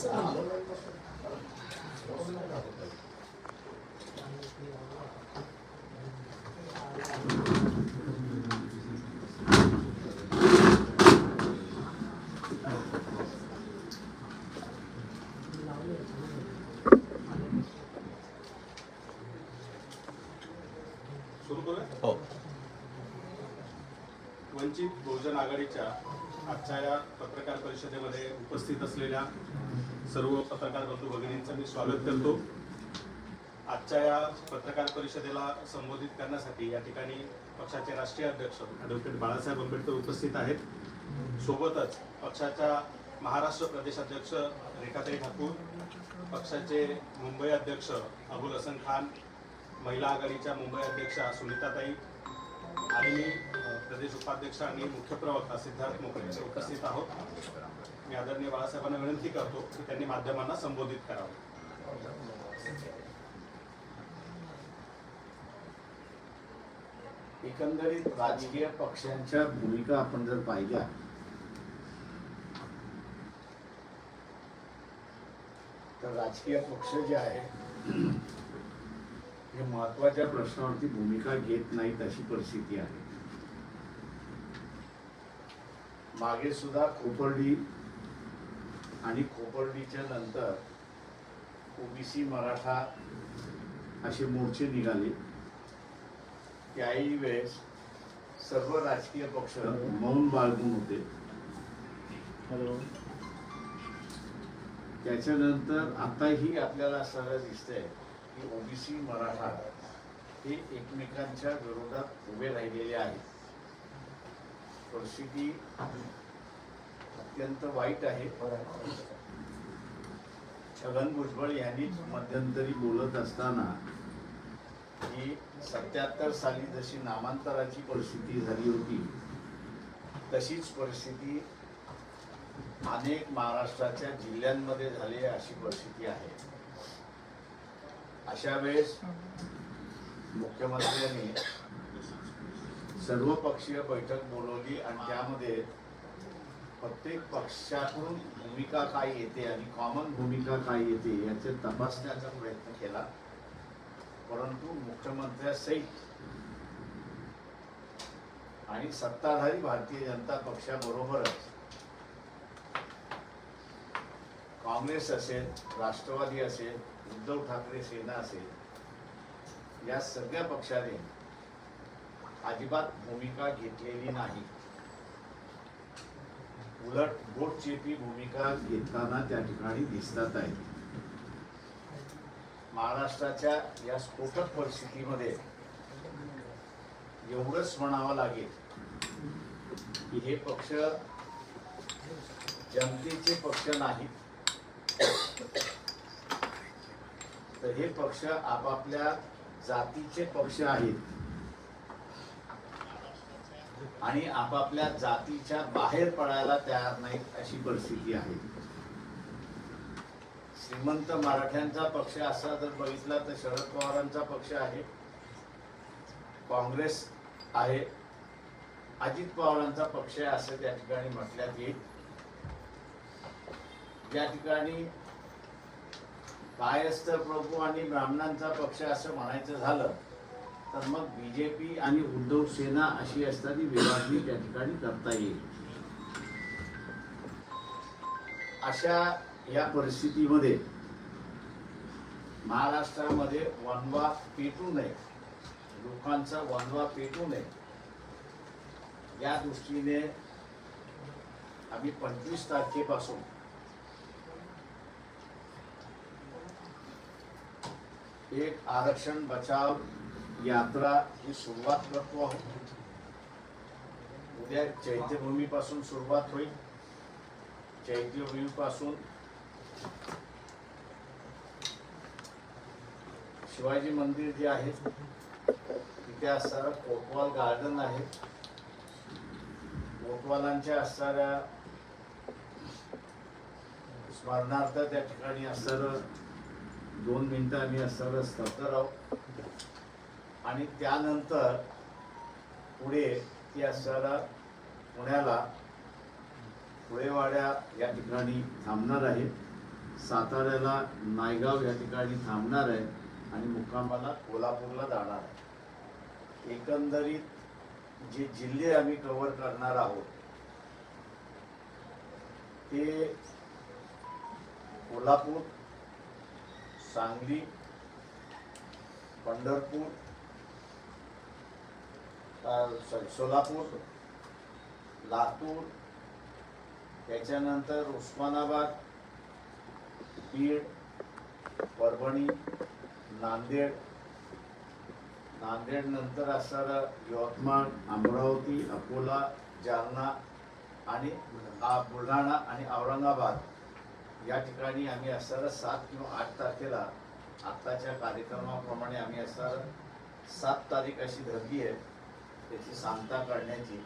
असं म्हणलं. हो. वंचित बहुजन आघाडीच्या आजच्या या पत्रकार परिषदेमध्ये उपस्थित असलेल्या सर्व पत्रकार बंधू भगिनींचं मी स्वागत करतो. आजच्या या पत्रकार परिषदेला संबोधित करण्यासाठी या ठिकाणी पक्षाचे राष्ट्रीय अध्यक्ष ॲडव्होकेट बाळासाहेब आंबेडकर उपस्थित आहेत. सोबतच पक्षाच्या महाराष्ट्र प्रदेशाध्यक्ष रेखाताई ठाकूर पक्षाचे मुंबई अध्यक्ष अबुल हसन खान महिला आघाडीच्या मुंबई अध्यक्षा सुनीताताई आणि मी प्रदेश उपाध्यक्ष आणि मुख्य प्रवक्ता सिद्धार्थ मोकळे उपस्थित आहोत. मी आदरणीय बाळासाहेबांना विनंती करतो की त्यांनी माध्यमांना संबोधित करावं. एकंदरीत राजकीय पक्षांच्या भूमिका आपण जर पाहिल्या तर राजकीय पक्ष जे आहे हे महत्त्वाच्या प्रश्नावरती भूमिका घेत नाहीत अशी परिस्थिती आहे. मागे सुद्धा खोपर्डी आणि खोपर्डीच्या नंतर ओबीसी मराठा असे मोर्चे निघाले. त्याही वेळेस सर्व राजकीय पक्ष मौन बाळगून होते. त्याच्यानंतर आताही आपल्याला सरळ दिसतंय की ओबीसी मराठा हे एकमेकांच्या विरोधात उभे राहिलेले आहेत. परिस्थिती अत्यंत वाईट आहे. छगन भुजबळ यांनी मध्यंतरी बोलत असताना की सत्याहत्तर साली जशी नामांतराची परिस्थिती झाली होती तशीच परिस्थिती अनेक महाराष्ट्राच्या जिल्ह्यांमध्ये झाली अशी परिस्थिती आहे. अशा वेळेस मुख्यमंत्र्यांनी सर्वपक्षीय बैठक बोलवली आणि त्यामध्ये प्रत्येक पक्षातून भूमिका काय येते आणि कॉमन भूमिका काय येते याचे तपासण्याचा प्रयत्न केला. परंतु मुख्यमंत्र्यासहित आणि सत्ताधारी भारतीय जनता पक्षाबरोबरच काँग्रेस असेल राष्ट्रवादी असेल उद्धव ठाकरे सेना असेल या सगळ्या पक्षाने अजिबात भूमिका घेतलेली नाही. उलट बोटचेपी भूमिका घेताना त्या ठिकाणी दिसतात आहेत. महाराष्ट्राच्या या स्फोटक परिस्थितीमध्ये एवढंच म्हणावं लागेल की हे पक्ष जनतेचे पक्ष नाहीत. तर हे पक्ष आपापल्या जातीचे पक्ष आहेत. आणि आपापल्या जातीच्या बाहेर पडायला तयार नाहीत अशी परिस्थिती आहे. श्रीमंत मराठ्यांचा पक्ष असा जर बघितला तर शरद पवारांचा पक्ष आहे. काँग्रेस आहे. अजित पवारांचा पक्ष आहे असं त्या ठिकाणी म्हटल्यात येईल ज्या ठिकाणी कायस्थ प्रभू आणि ब्राह्मणांचा पक्ष असं म्हणायचं झालं तर मग बीजेपी आणि उद्धव सेना अशी असताना विभागणी त्या ठिकाणी करता येईल. अशा या परिस्थितीमध्ये महाराष्ट्रामध्ये वनवा पेटू नये. लोकांचा वनवा पेटू नये. या दृष्टीने आम्ही पंचवीस तारखेपासून एक आरक्षण बचाव यात्रा ही सुरुवात करतो आहोत. उद्या चैत्यभूमीपासून सुरुवात होईल. चैत्यभूमीपासून शिवाजी मंदिर जे आहे तिथे असणारं कोतवाल गार्डन आहे. कोतवालांच्या असणाऱ्या स्मरणार्थ त्या ठिकाणी असणारं दोन मिनिटं आम्ही असणारं स्थळकर आहोत आणि त्यानंतर पुढे ती असणारा पुण्याला पुळेवाड्या या ठिकाणी थांबणार आहे साताऱ्याला नायगाव या ठिकाणी थांबणार आहे आणि मुक्कामाला कोल्हापूरला जाणार आहे एकंदरीत जे जिल्हे आम्ही कव्हर करणार आहोत ते कोल्हापूर सांगली पंढरपूर सॉरी सोलापूर लातूर त्याच्यानंतर उस्मानाबाद बीड परभणी नांदेड. नांदेड नंतर असणारं यवतमाळ अमरावती अकोला जालना आणि बुलढाणा आणि औरंगाबाद. या ठिकाणी आम्ही असणारं सात किंवा आठ तारखेला आत्ताच्या कार्यक्रमाप्रमाणे आम्ही असणारं सात तारीख अशी धरली आहे. त्याची सांगता काढण्याची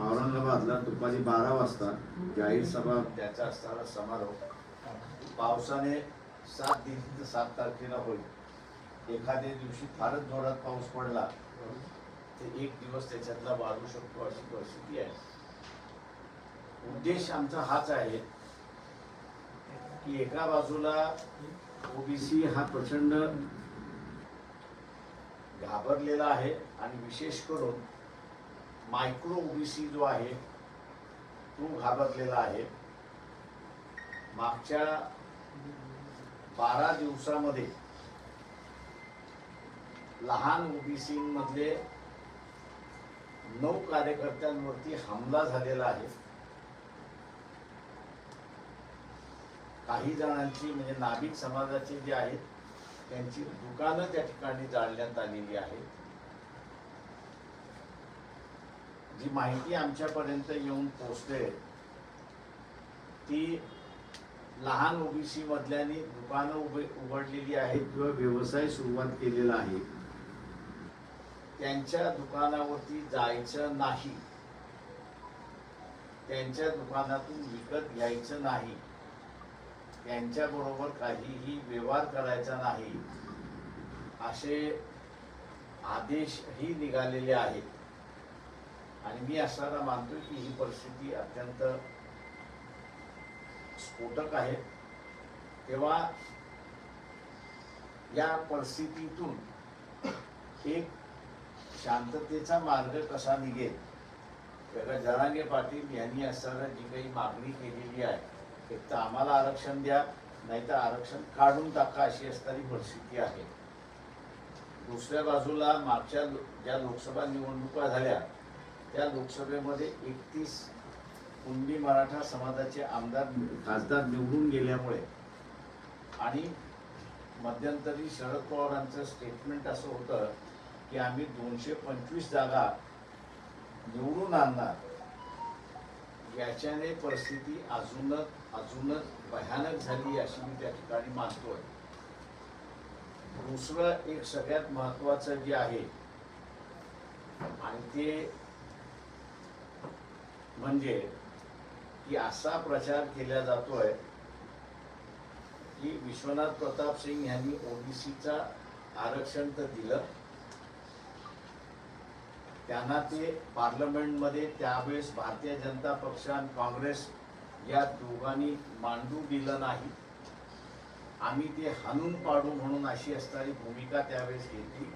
औरंगाबादला दुपारी बारा वाजता जाहीर सभा. त्याचा असणारा समारोप पावसाने सात दिवशी सात तारखेला होईल. एखाद्या दिवशी फारच जोरात पाऊस पडला तर एक दिवस त्याच्यातला वाढू शकतो अशी परिस्थिती आहे. उद्देश आमचा हाच आहे की एका बाजूला ओबीसी हा प्रचंड घाबरलेला आहे आणि विशेष करून मायक्रो ओबीसी जो आहे तो घाबरलेला आहे. मागच्या बारा दिवसामध्ये लहान ओबीसीमधले नऊ कार्यकर्त्यांवरती हमला झालेला आहे. काही जणांची म्हणजे नाभिक समाजाचे जे आहेत त्यांची दुकानं त्या ठिकाणी जाळण्यात आलेली आहेत. जी माहिती आमच्यापर्यंत येऊन पोचते ती लहान ओबीसी मधल्यानी दुकानं उभे उघडलेली आहेत किंवा व्यवसाय सुरुवात केलेला आहे. त्यांच्या दुकानावरती जायचं नाही. त्यांच्या दुकानातून विकत घ्यायचं नाही. यांच्याबरोबर काहीही व्यवहार करायचा नाही. असे आदेशही निघालेले आहेत. आणि मी असायला मानतोय की ही परिस्थिती अत्यंत स्फोटक आहे. तेव्हा या परिस्थितीतून एक शांततेचा मार्ग कसा निघेल? जरांगे पाटील यांनी असताना जी काही मागणी केलेली आहे एक तर आम्हाला आरक्षण द्या नाहीतर आरक्षण काढून टाका अशी असणारी परिस्थिती आहे. दुसऱ्या बाजूला मागच्या ज्या लोकसभा निवडणुका झाल्या त्या लोकसभेमध्ये एकतीस कुंडी मराठा समाजाचे आमदार खासदार निवडून गेल्यामुळे आणि मध्यंतरी शरद पवारांचं स्टेटमेंट असं होतं की आम्ही दोनशे पंचवीस जागा निवडून आणणार. त्याच्याने परिस्थिती अजूनच अजूनच भयानक झाली अशी मी त्या ठिकाणी मानतोय. दुसरं एक सगळ्यात महत्वाचं जे आहे आणि ते म्हणजे की असा प्रचार केला जातोय की विश्वनाथ प्रताप सिंग यांनी ओबीसीचा आरक्षण तर दिलं त्यांना ते पार्लमेंटमध्ये त्यावेळेस भारतीय जनता पक्ष आणि काँग्रेस या दोघांनी मांडू दिलं नाही. आम्ही ते हाणून पाडू म्हणून अशी असणारी भूमिका त्यावेळेस घेतली.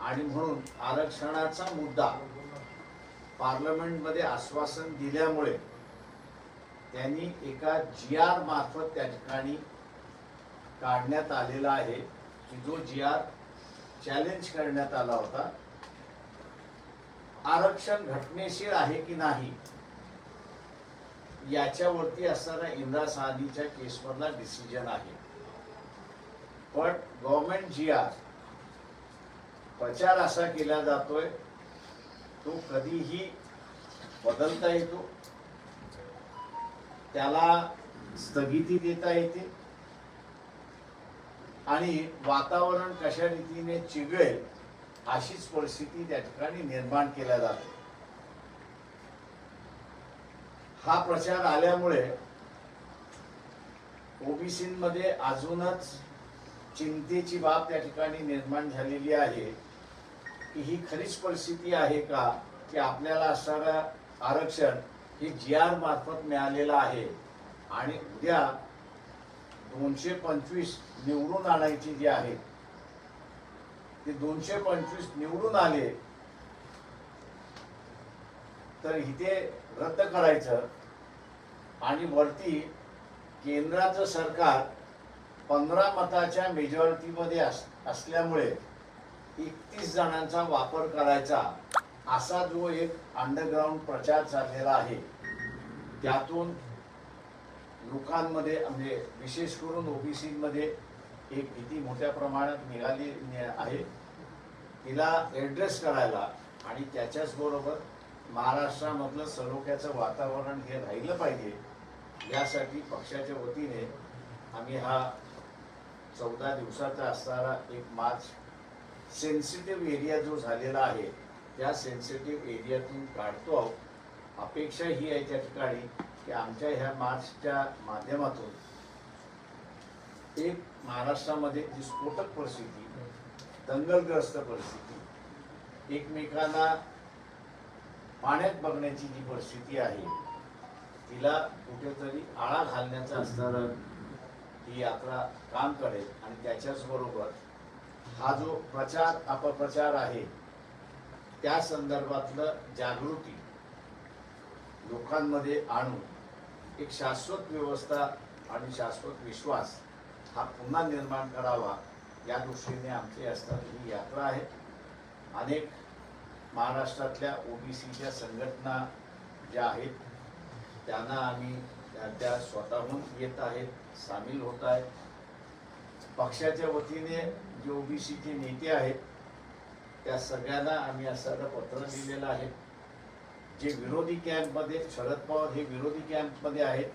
आणि म्हणून आरक्षणाचा मुद्दा पार्लमेंटमध्ये आश्वासन दिल्यामुळे त्यांनी एका जी आर मार्फत त्या ठिकाणी काढण्यात आलेला आहे. की जो जी आर चॅलेंज करण्यात आला होता. आरक्षण घटनेशीर आहे की नाही? याच्यावरती असणाऱ्या इंदिरा साधीच्या केसमधला डिसिजन आहे. पण गव्हर्नमेंट जी आर प्रचार असा केला जातोय तो कधीही बदलता येतो. त्याला स्थगिती देता येते. आणि वातावरण कशा रीतीने चिघळेल अशीच परिस्थिती त्या ठिकाणी निर्माण केल्या जाते. हा प्रचार आल्यामुळे ओबीसीमध्ये अजूनच चिंतेची बाब त्या ठिकाणी निर्माण झालेली आहे. की ही खरीच परिस्थिती आहे का? की आपल्याला असणारं आरक्षण हे जी आर मार्फत मिळालेलं आहे. आणि उद्या दोनशे पंचवीस निवडून आणायची जी आहे ते दोनशे पंचवीस निवडून आले तर इथे रद्द करायचं. आणि वरती केंद्राचं सरकार पंधरा मताच्या मेजॉरिटीमध्ये अस असल्यामुळे एकतीस जणांचा वापर करायचा असा जो एक अंडरग्राऊंड प्रचार चाललेला आहे. त्यातून लोकांमध्ये म्हणजे विशेष करून ओबीसी मध्ये एक भीती मोठ्या प्रमाणात निघाली नि- आहे. तिला ऍड्रेस करायला आणि त्याच्याच बरोबर महाराष्ट्रामधलं सलोख्याचं वातावरण हे राहिलं पाहिजे यासाठी पक्षाच्या वतीने आम्ही हा चौदा दिवसाचा असणारा एक मार्च सेन्सिटिव्ह एरिया जो झालेला आहे त्या सेन्सिटिव्ह एरियातून काढतो आहोत. अपेक्षा ही आहे त्या ठिकाणी की आमच्या ह्या मार्चच्या माध्यमातून एक महाराष्ट्रामध्ये जी स्फोटक परिस्थिती दंगलग्रस्त परिस्थिती. एकमेकांना पाण्यात बघण्याची जी परिस्थिती आहे तिला कुठेतरी आळा घालण्याचं असणारं ही यात्रा काम करेल. आणि त्याच्याच बरोबर हा जो प्रचार अपप्रचार आहे त्या संदर्भातलं जागृती लोकांमध्ये आणून एक शाश्वत व्यवस्था आणि शाश्वत विश्वास हा पुन्हा निर्माण करावा या दृष्टीने आमची असतात ही यात्रा आहे. अनेक महाराष्ट्रातल्या ओबीसीच्या संघटना ज्या आहेत त्यांना आम्ही त्या- त्या स्वतःहून येत आहेत सामील होत आहेत. पक्षाच्या वतीने जे ओबीसीचे नेते आहेत त्या सगळ्यांना आम्ही असं पत्र लिहिलेलं आहे. जे विरोधी कॅम्पमध्ये शरद पवार हे विरोधी कॅम्पमध्ये आहेत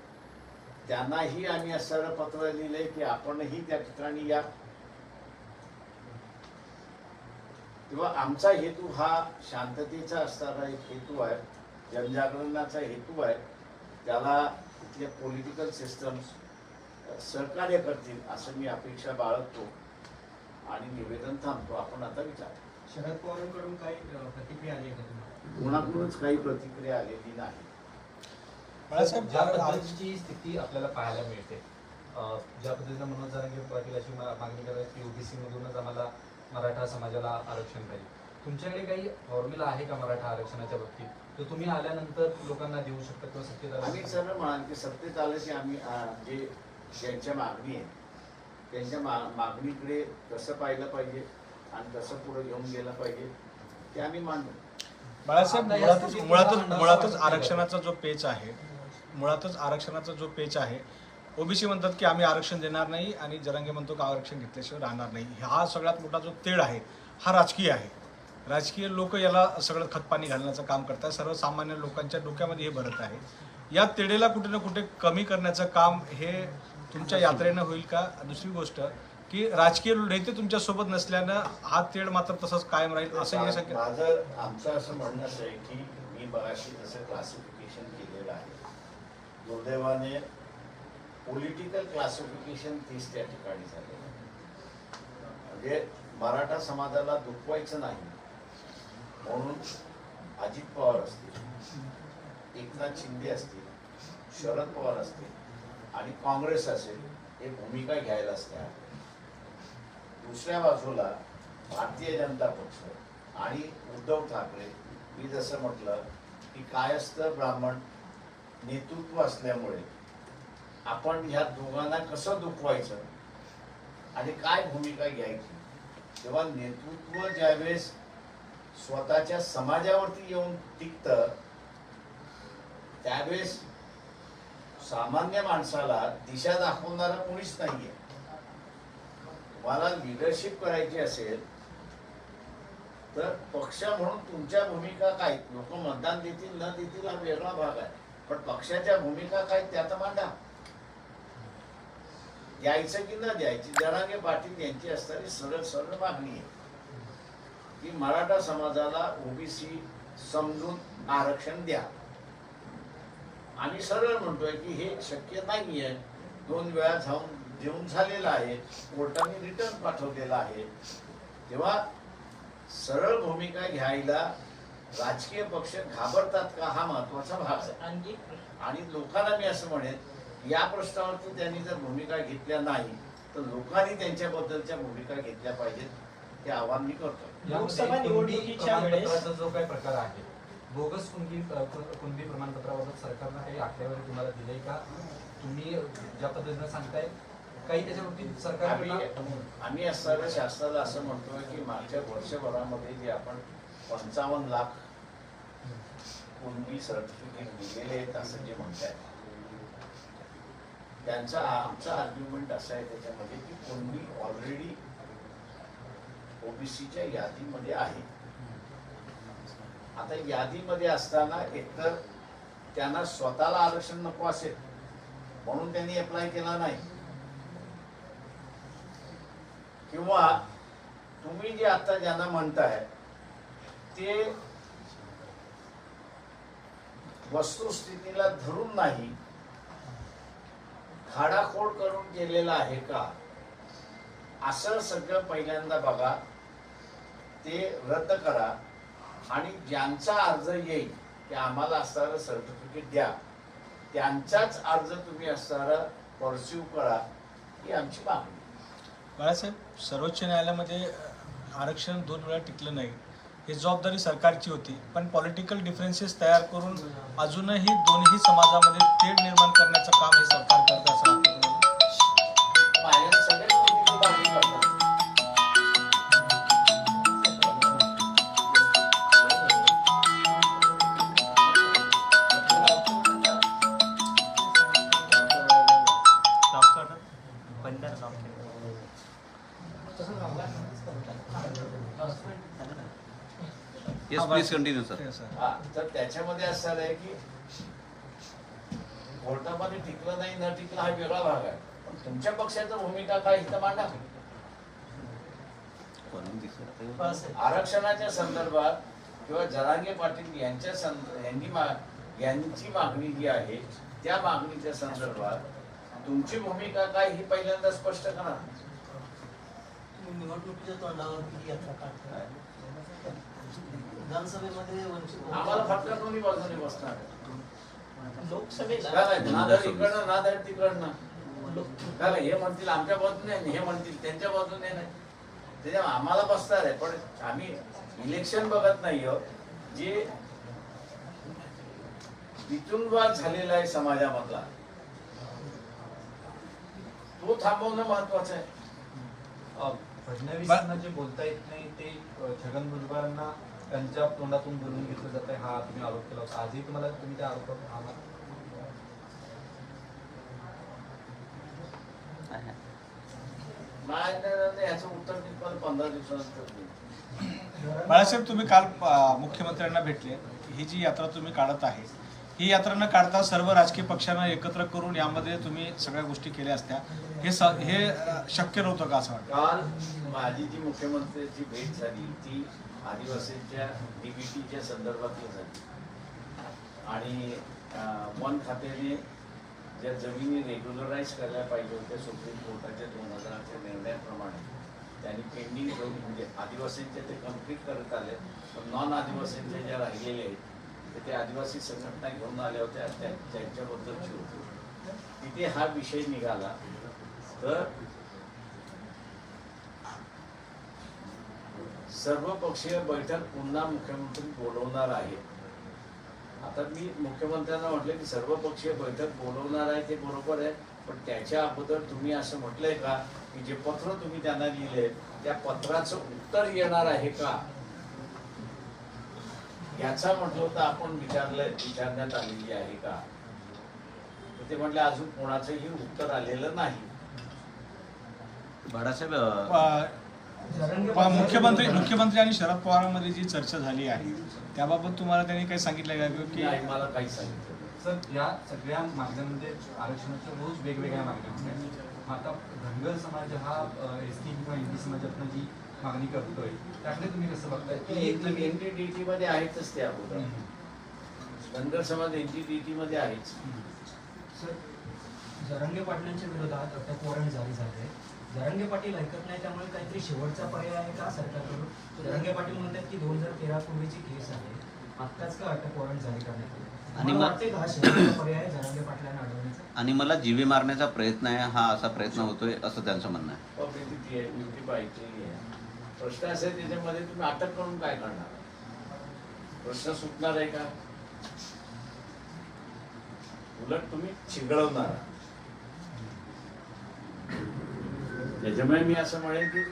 त्यांनाही आम्ही असं पत्र लिहिलंय की आपणही त्या ठिकाणी या. किंवा आमचा हेतू हा शांततेचा असणारा एक हेतू आहे जनजागरणाचा हेतू आहे त्याला इथले पॉलिटिकल सिस्टम्स सहकार्य करतील असं मी अपेक्षा बाळगतो आणि निवेदन थांबतो. आपण आता विचार. शरद पवारांकडून काही प्रतिक्रिया आली का तुम्हाला? कोणाकडूनच काही प्रतिक्रिया आलेली नाही. बाळासाहेब ज्या स्थिती आपल्याला पाहायला मिळते ज्या पद्धतीनं मनोज जरांगे पाटील अशी मागणी करतात की ओबीसी मधूनच आम्हाला मराठा समाजाला आरक्षण पाहिजे तुमच्याकडे काही फॉर्म्युला आहे का मराठा आरक्षणाच्या बाबतीत? तो तुम्ही आल्यानंतर लोकांना देऊ शकता किंवा सत्तेत आम्ही सरळ म्हणाल की सत्तेत आलं की आम्ही जे ज्यांच्या मागणी आहे त्यांच्या मा मागणीकडे कसं पाहिलं पाहिजे आणि कसं पुढे घेऊन गेलं पाहिजे ते आम्ही मांडू बाळासाहेब मुळातच मुळातच मुळातच आरक्षणाचा जो पेच आहे मुळातच आरक्षणाचा जो पेच आहे ओबीसी म्हणतात की आम्ही आरक्षण देणार नाही आणि जरांगे म्हणतो की आरक्षण घेतल्याशिवाय राहणार नाही. हा सगळ्यात मोठा जो तेढ आहे हा राजकीय आहे. राजकीय लोक याला सगळं खतपाणी घालण्याचं काम करतात सर्वसामान्य लोकांच्या डोक्यामध्ये हे भरत आहे. या तेढेला कुठे ना कुठे कमी करण्याचं काम हे तुमच्या यात्रेनं होईल का? दुसरी गोष्ट की राजकीय नेते तुमच्यासोबत नसल्यानं हा तेढ मात्र तसंच कायम राहील असं हे शक्य माझं आमचं असं म्हणणं असं आहे की मी मगाशी जसं क्लासिफिकेशन केलेलं आहे. दुर्दैवाने पॉलिटिकल क्लासिफिकेशन तीच त्या ठिकाणी झालं म्हणजे मराठा समाजाला दुखवायचं नाही म्हणून अजित पवार असतील एकनाथ शिंदे असतील शरद पवार असतील आणि काँग्रेस असेल हे भूमिका घ्यायला असत्या दुसऱ्या बाजूला भारतीय जनता पक्ष आणि उद्धव ठाकरे मी जसं म्हटलं की कायस्थ ब्राह्मण नेतृत्व असल्यामुळे आपण ह्या दोघांना कसं दुखवायचं? आणि काय भूमिका घ्यायची? तेव्हा नेतृत्व ज्यावेळेस स्वतःच्या समाजावरती येऊन टिकत त्यावेळेस सामान्य माणसाला दिशा दाखवणारा कोणीच नाहीये. तुम्हाला लिडरशिप करायची असेल तर पक्ष म्हणून तुमच्या भूमिका काय? लोक मतदान देतील न देतील हा वेगळा भाग आहे. पण पक्षाच्या भूमिका काय त्या तर मांडा. द्यायचं की न द्यायची जरांगे पाटील यांची असणारी सरळ सरळ मागणी आहे. की मराठा समाजाला ओबीसी समजून आरक्षण द्या. आम्ही सरळ म्हणतोय की हे शक्य नाहीये. दोन वेळा जाऊन देऊन झालेलं आहे. कोर्टाने रिटर्न पाठवलेला आहे. तेव्हा सरळ भूमिका घ्यायला राजकीय पक्ष घाबरतात का हा महत्त्वाचा भाग आहे. आणि लोकांना मी असं म्हणेन या प्रश्नावरती त्यांनी जर भूमिका घेतल्या नाही तर लोकांनी त्यांच्याबद्दलच्या भूमिका घेतल्या पाहिजेत हे आवाहन मी करतो. लोकसभा निवडणुकीच्या वेळेस- जो काही प्रकार आहे बोगस कुणबी कुणबी प्रमाणपत्राबाबत सरकारनं काही आकडेवारी तुम्हाला दिली का? तुम्ही ज्या पद्धतीनं सांगताय काही त्याच्या बाबतीत आम्ही सरकार आम्ही असताना शासनाला असं म्हणतोय की मागच्या वर्षभरामध्ये जे आपण पंचावन्न लाख कुणबी सर्टिफिकेट दिलेले आहेत असं जे म्हणताय त्यांचा आमचा आर्ग्युमेंट असा आहे त्याच्यामध्ये की कोणी ऑलरेडी ओबीसीच्या यादीमध्ये आहे. आता यादीमध्ये असताना एकतर त्यांना स्वतःला आरक्षण नको असेल म्हणून त्यांनी अप्लाय केला नाही. किंवा तुम्ही जे आता ज्यांना म्हणताय ते वस्तुस्थितीला धरून नाही खाडाखोड करून गेलेला आहे का? असं सगळं पहिल्यांदा बघा. ते रद्द करा. आणि ज्यांचा अर्ज येईल ते आम्हाला असणारं सर्टिफिकेट द्या. त्यांचाच अर्ज तुम्ही असणारा परस्यू करा ही आमची मागणी. बाळासाहेब सर्वोच्च न्यायालयामध्ये आरक्षण दोन वेळा टिकलं नाही. ही जबाबदारी सरकारची होती. पण पॉलिटिकल डिफरन्सेस तयार करून अजूनही दोन्ही समाजामध्ये तेढ निर्माण करण्याचं काम हे सरकार करत असं Yes, sir. हा, तर त्याच्यामध्ये असं आहे की कोर्टामध्ये टिकलं नाही न टिकलं हा वेगळा भाग आहे. पण तुमच्या पक्षाचं भूमिका काय इथं मांडा. आरक्षणाच्या संदर्भात किंवा जरांगे पाटील यांच्या संद यांनी मा यांची मागणी जी आहे त्या मागणीच्या संदर्भात तुमची भूमिका काय ही पहिल्यांदा स्पष्ट करा. निवडणुकीच्या तोंडावर किती यात्रा काढताय विधानसभेमध्ये वंचित आम्हाला फक्त दोन्ही बाजूने बसणार. लोकसभेला. काय इकडनं तिकडनं. काय हे म्हणतील आमच्या बाजूने आणि हे म्हणतील त्यांच्या बाजूने नाही. त्याच्या आम्हाला बसणार आहे पण आम्ही इलेक्शन बघत नाही जे वितुनवाद झालेला आहे समाजामधला तो थांबवणं महत्वाचं आहे. फडणवीसांना जे बोलता येत नाही ते छगन भुजबळांना त्यांच्या तोंडातून बोलून घेतलं जात आहे हा तुम्ही आरोप केला होता. आजही तुम्हाला तुम्ही त्या आरोपात आहात? याचं उत्तर मी पण पंधरा दिवसानंतर. बाळासाहेब तुम्ही काल मुख्यमंत्र्यांना भेटले. ही जी यात्रा तुम्ही काढत आहे ही यात्रा न काढता सर्व राजकीय पक्षांना एकत्र करून यामध्ये तुम्ही सगळ्या गोष्टी केल्या असत्या. हे स हे शक्य नव्हतं का असं वाटतं? काल माझी जी मुख्यमंत्र्यांची भेट झाली ती आदिवासींच्या डीबीटीच्या संदर्भातली झाली. आणि वन खात्याने ज्या जमिनी रेग्युलराईज करायला पाहिजे होत्या सुप्रीम कोर्टाच्या दोन हजाराच्या निर्णयाप्रमाणे त्यांनी पेंडिंग ठेवून म्हणजे आदिवासींचे ते कंप्लीट करत आले पण नॉन आदिवासींचे ज्या राहिलेले आहेत तिथे आदिवासी संघटना घेऊन आल्या होत्या त्यांच्याबद्दलची होती. तिथे हा विषय निघाला. तर सर्वपक्षीय बैठक पुन्हा मुख्यमंत्री बोलवणार आहे. आता मी मुख्यमंत्र्यांना म्हटलं की सर्वपक्षीय बैठक बोलवणार आहे ते बरोबर आहे पण त्याच्या अगोदर तुम्ही असं म्हटलंय का की जे पत्र तुम्ही त्यांना लिहिले त्या पत्राचं उत्तर येणार आहे का? याचा म्हटलं तर आपण विचारलंय विचारण्यात आलेली आहे का? ते म्हटले अजून कोणाचंही उत्तर आलेलं नाही. बाळासाहेब मुख्यमंत्री मुख्यमंत्री आणि शरद पवारांमध्ये जी चर्चा झाली आहे त्याबाबत तुम्हाला त्यांनी काही सांगितलं का? की नाही मला काही सांगितलं. सर या सगळ्या मागण्यांमध्ये आरक्षणाच्या रोज वेगवेगळ्या मागण्या होत्या. आता धनगर समाज हा एस टी किंवा एन टी समाजातनं जी मागणी करतोय. त्याकडे तुम्ही कसं बघताय? की एक नवीन एनटीडीटी मध्ये आहेतच ते अगोदर धनगर समाज एनटीडीटी मध्ये आहेच सर जरांगे पाटलांच्या विरोधात अटक वॉरंट जारी झाले जरांगे पाटील ऐकत नाही त्यामुळे काहीतरी शेवटचा पर्याय आहे का सरकारकडून? जरांगे पाटील म्हणतात की दोन हजार तेरा पूर्वीची केस आहे. आत्ताच का अटक वॉरंट जारी करण्यात आलं आणि मला मग- वाटते का हा शेवटचा पर्याय जरांगे पाटलांना अडवण्याचा? आणि मला जीवे मारण्याचा प्रयत्न आहे हा असा प्रयत्न होतोय असं त्यांचं म्हणणं आहे. प्रश्न असेल त्याच्यामध्ये तुम्ही अटक करून काय करणार? प्रश्न सुटणार आहे का? उलट तुम्ही चिघळवणार त्याच्यामुळे मी असं म्हणेन की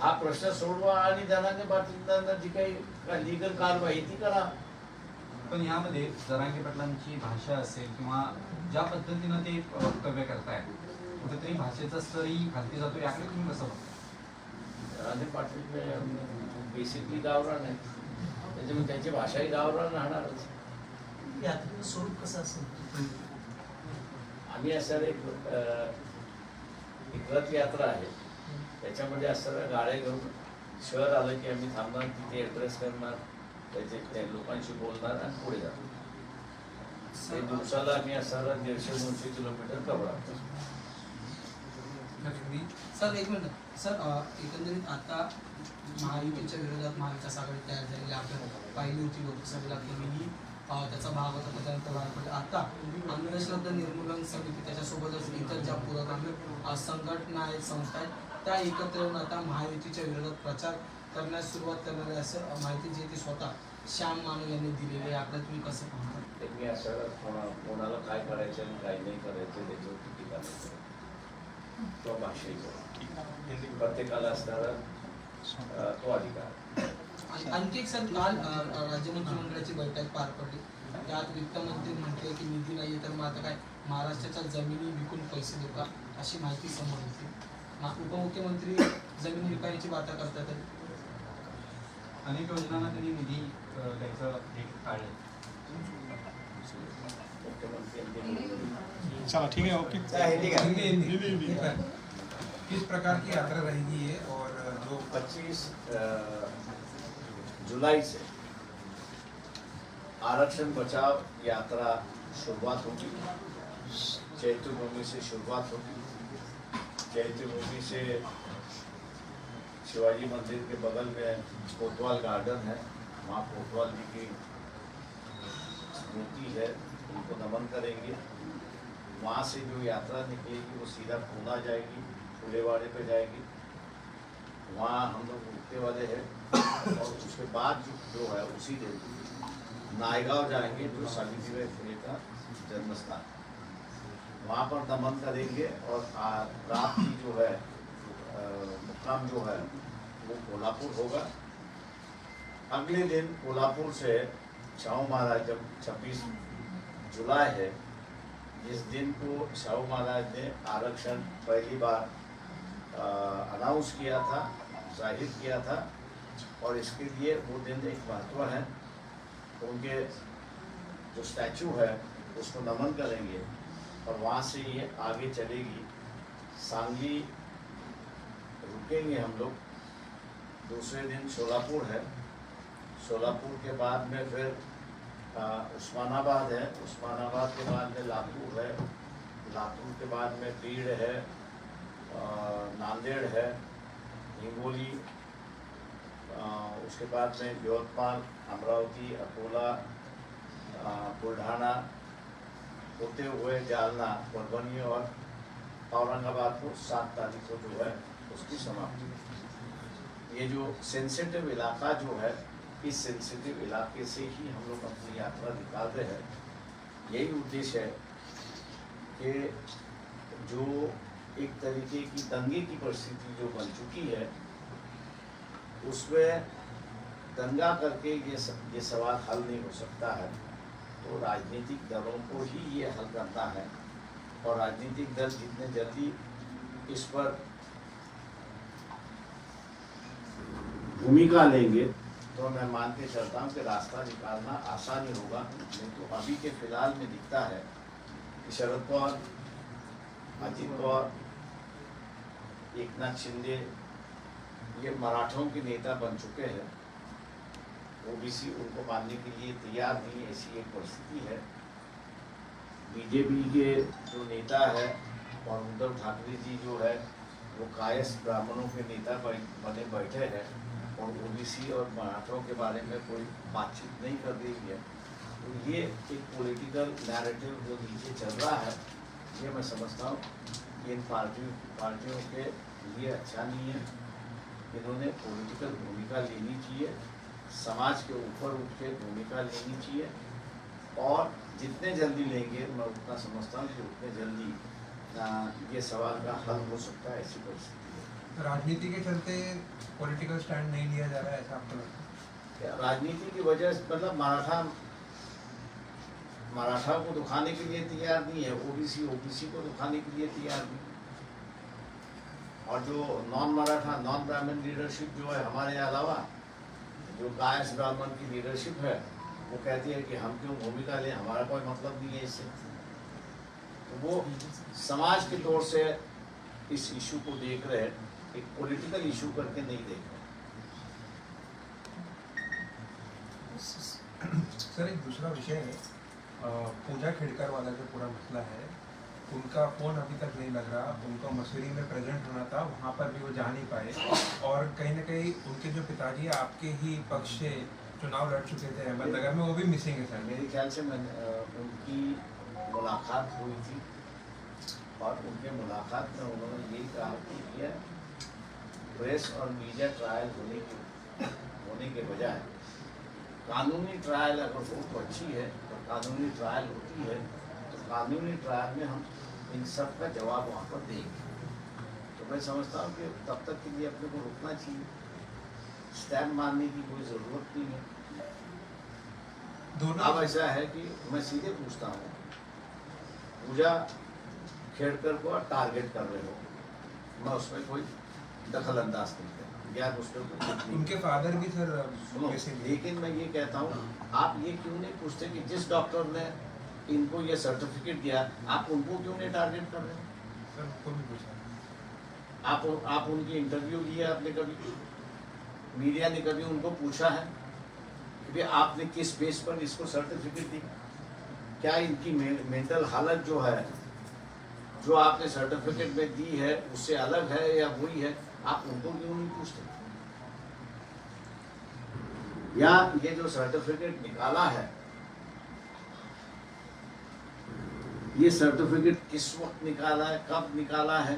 हा प्रश्न सोडवा आणि जनांगे पाटील जी काही लिगल कारवाई ती करा. पण यामध्ये जरांगे पाटलांची भाषा असेल किंवा ज्या पद्धतीनं ते वक्तव्य करतायत कुठेतरी भाषेचा स्तरही खालती जातो याकडे तुम्ही कसं बघता? राणे पाटील बेसिकली गावरान आहे. त्याच्यामुळे त्यांची भाषाही गावरान राहणारच. यात्रेचं स्वरूप कसं असेल? आम्ही असं एक रथ यात्रा आहे. त्याच्यामध्ये असं गाड्या घेऊन शहर आलं की आम्ही थांबणार तिथे ॲड्रेस करणार त्याचे त्या लोकांशी बोलणार आणि पुढे जाणार. ते दिवसाला आम्ही असं दीडशे दोनशे किलोमीटर कवळा सर एक मिनिट. सर एकंदरीत आता महायुतीच्या विरोधात महाविकास आघाडी तयार झालेली आपण पाहिली होती लोकसभेला केलेली त्याचा भाग होता त्याच्यानंतर बाहेर पडले. आता अंधश्रद्धा निर्मूलन समिती त्याच्यासोबतच इतर ज्या पुरोगामी संघटना आहेत संस्था आहेत त्या एकत्र येऊन आता महायुतीच्या विरोधात प्रचार करण्यास सुरुवात करणारे असं माहिती जी आहे ती स्वतः श्याम मानव यांनी दिलेली आहे. आपल्याला तुम्ही कसं पाहता? मी असं कोणाला काय करायचं आणि काय नाही करायचं त्याच्यावरती टीका किंवा भाषेचं प्रत्येकाला असणारा तो अधिकार. आणि आणखी एक सर काल राज्य मंत्रिमंडळाची बैठक पार पडली. त्यात वित्तमंत्री म्हटले की निधी नाहीये तर मग आता काय महाराष्ट्राच्या जमिनी विकून पैसे देऊ का अशी माहिती समोर होती उपमुख्यमंत्री जमीन विकायची बाता करतात. अनेक योजनांना त्यांनी निधी चला ठीक आहे ओके। किस प्रकार की यात्रा रहेगी ये और जो पच्चीस जुलाई से आरक्षण बचाव यात्रा शुरुआत होगी। चैत्र भूमि से शुरुआत होगी। चैत्र भूमि से शिवाजी मंदिर के बगल में कोतवाल गार्डन है। वहाँ कोतवाल जी की मूर्ति है उनको नमन करेंगे। वहाँ से जो यात्रा निकलेगी वो सीधा पूना जाएगी, फूलेवाड़े पे जाएगी। वहाँ हम लोग रुकने वाले हैं और उसके बाद जो है उसी दिन नायगांव जाएँगे, जो सावित्रीबाई फुले का जन्म स्थान वहाँ पर दमन करेंगे और रात की जो है मुकाम जो है, वो कोल्हापुर होगा। अगले दिन कोल्हापुर से शाहू महाराज जब छब्बीस जुलाई है जिस दिन को शाहू महाराज ने आरक्षण पहली बार अनाउंस किया था, ज़ाहिर किया था, और इसके लिए वो दिन एक महत्व है। उनके जो स्टैचू है, उसको नमन करेंगे और वहाँ से ये आगे चलेगी। सांगली रुकेंगे हम लोग। दूसरे दिन सोलापुर है। सोलापुर के बाद में फिर उस्मानाबाद है। उस्मानाबाद के बाद में लातूर है। लातूर के बाद में बीड़ है नांदेड़ है, हिंगोली उसके बाद में यवतमाल, अमरावती, अकोला बुल्ढाना होते हुए जालना परभनी और औरंगाबाद को सात तारीख को जो है, उसकी समाप्ति। ये जो सेंसिटिव इलाका जो है इस सेंसिटिव इलाके से ही हम लोग अपनी यात्रा निकाल रहे हैं। यही उद्देश्य है कि जो एक तरीके की दंगे की परिस्थिति जो बन चुकी है, उसमें दंगा करके ये ये सवाल हल नहीं हो सकता है। तो राजनीतिक दलों को ही ये हल करना है और राजनीतिक दल जितने जल्दी इस पर भूमिका लेंगे तो मैं मान के चलता हूँ कि रास्ता निकालना आसान होगा, नहीं तो अभी के फ़िलहाल में दिखता है कि शरद पवार, अजित पवार एक नाथ शिंदे, ये मराठों के नेता बन चुके हैं। ओबीसी उनको मानने के लिए तैयार नहीं, ऐसी एक परिस्थिति है। बीजेपी के जो नेता है, और उद्धव ठाकरे जी जो है, वो कायस ब्राह्मणों के नेता बने बैठे हैं। और ओबीसी और मराठों के बारे में कोई बातचीत नहीं कर रही है। तो ये एक पॉलिटिकल नैरेटिव जो नीचे चल रहा है, ये मैं समझता हूँ कि इन पार्टियों पार्टियों के लिए अच्छा नहीं है। इन्होंने पॉलिटिकल भूमिका लेनी चाहिए, समाज के ऊपर उठ के भूमिका लेनी चाहिए और जितने जल्दी लेंगे, मैं उतना समझता हूँ कि उतने जल्दी ये सवाल का हल हो सकता है ऐसी परिस्थिति। राजनीति के चलते पॉलिटिकल स्टैंड नहीं लिया जा रहा है ऐसा आपको राजनीति की वजह से मतलब मराठा मराठा को दुखाने के लिए तैयार नहीं है ओबीसी ओबीसी को दुखाने के लिए तैयार नहीं। और जो non Maratha non Brahmin leadership जो है हमारे अलावा, जो कायस ब्राह्मण की लीडरशिप है, वो कहती है कि हम क्यों भूमिका लें? हमारा कोई मतलब नहीं है इससे। तो वो समाज के तौर से इस इशू को देख रहे हैं। एक पॉलिटिकल इशू करके नहीं देखा सर एक दूसरा विषय है। पूजा खेड़कर वाला जो पूरा मसला है उनका फ़ोन अभी तक नहीं लग रहा। उनको मसूरी में प्रेजेंट होना था वहाँ पर भी वो जा नहीं पाए। और कहीं ना कहीं उनके जो पिताजी आपके ही पक्ष से चुनाव लड़ चुके थे अहमदनगर में वो भी मिसिंग है सर। मेरे ख्याल से मैं उनकी मुलाकात हुई थी। और उनके मुलाकात में उन्होंने यही कहा कि प्रेस और मीडिया ट्रायल होने के होने के बजाय कानूनी ट्रायल अगर फ़ोटो अच्छी है तो कानूनी ट्रायल होती है तो कानूनी ट्रायल में हम इन सब का जवाब वहाँ पर देंगे। तो मैं समझता हूँ कि तब तक के लिए अपने को रुकना चाहिए। स्टैम्प मारने की कोई ज़रूरत नहीं। है अब दोनों ऐसा है कि मैं सीधे पूछता हूँ पूजा खेड़कर को टारगेट कर रहे हो मैं उसमें कोई दखल अंदाज करता उस पर कोई टिप्पणी उनके फादर भी सर सुनो लेकिन मैं ये कहता हूँ आप ये क्यों नहीं पूछते कि जिस डॉक्टर ने इनको ये सर्टिफिकेट दिया आप उनको क्यों नहीं टारगेट कर रहे हो? सर उनको भी पूछा आप आप उनकी इंटरव्यू लिए आपने कभी? मीडिया ने कभी उनको पूछा है कि आपने किस बेस पर इसको सर्टिफिकेट दी? क्या इनकी मेंटल हालत जो है जो आपने सर्टिफिकेट में दी है उससे अलग है या वही है? आप उनको क्यों नहीं पूछते? या ये जो सर्टिफिकेट निकाला है, ये सर्टिफिकेट किस वक्त निकाला है, कब निकाला है?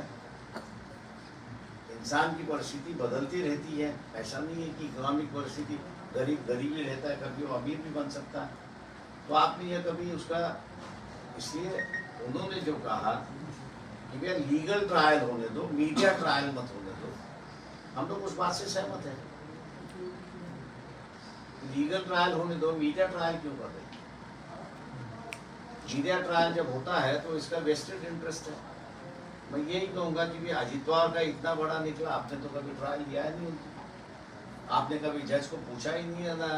इंसान की परिस्थिति बदलती रहती है। ऐसा नहीं है कि इकोनॉमिक परिस्थिति गरीब गरीब ही रहता है, कभी वो अमीर भी बन सकता है। तो आपने यह कभी उसका, इसलिए उन्होंने जो कहा कि भैया लीगल ट्रायल होने दो, मीडिया ट्रायल मत होने हम लोग उस बात से सहमत हैं। लीगल ट्रायल होने दो मीडिया ट्रायल क्यों कर रहे मीडिया ट्रायल जब होता है तो इसका वेस्टेड इंटरेस्ट है। मैं यही कहूँगा कि भी अजित पवार का इतना बड़ा निकला, आपने तो कभी ट्रायल लिया ही नहीं। आपने कभी जज को पूछा ही नहीं है ना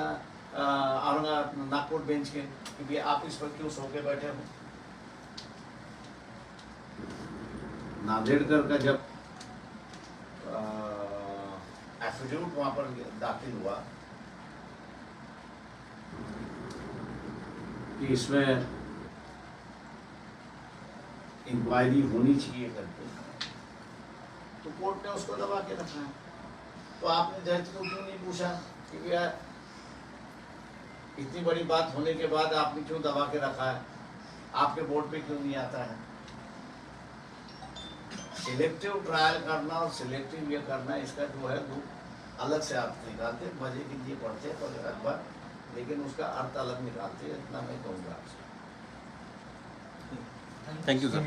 नागपुर बेंच के, कि भी आप इस पर क्यों सो के बैठे हो? नांदेड़कर का जब एफिडेविट वहाँ पर दाखिल हुआ। कि इसमें इंक्वायरी होनी चाहिए करके तो कोर्ट ने उसको दबा के रखा है। तो आपने जज को क्यों नहीं पूछा कि भैया इतनी बड़ी बात होने के बाद आपने क्यों दबा के रखा है? आपके बोर्ड पे क्यों नहीं आता है? सिलेक्टिव ट्रायल करना और सिलेक्टिव ये करना इसका जो है अलग से आप निकालते मज़े के लिए पढ़ते हैं पर अखबार लेकिन उसका अर्थ अलग निकालते हैं इतना मैं कहूँगा आपसे। थँक्यू सर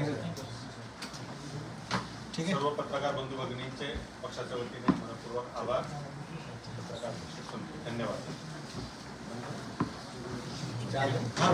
ठीक आहे सर्व पत्रकार बंधू भगिनींचे पक्षाच्या वतीने मनपूर्वक आभार। पत्रकार धन्यवाद. चालेल. हा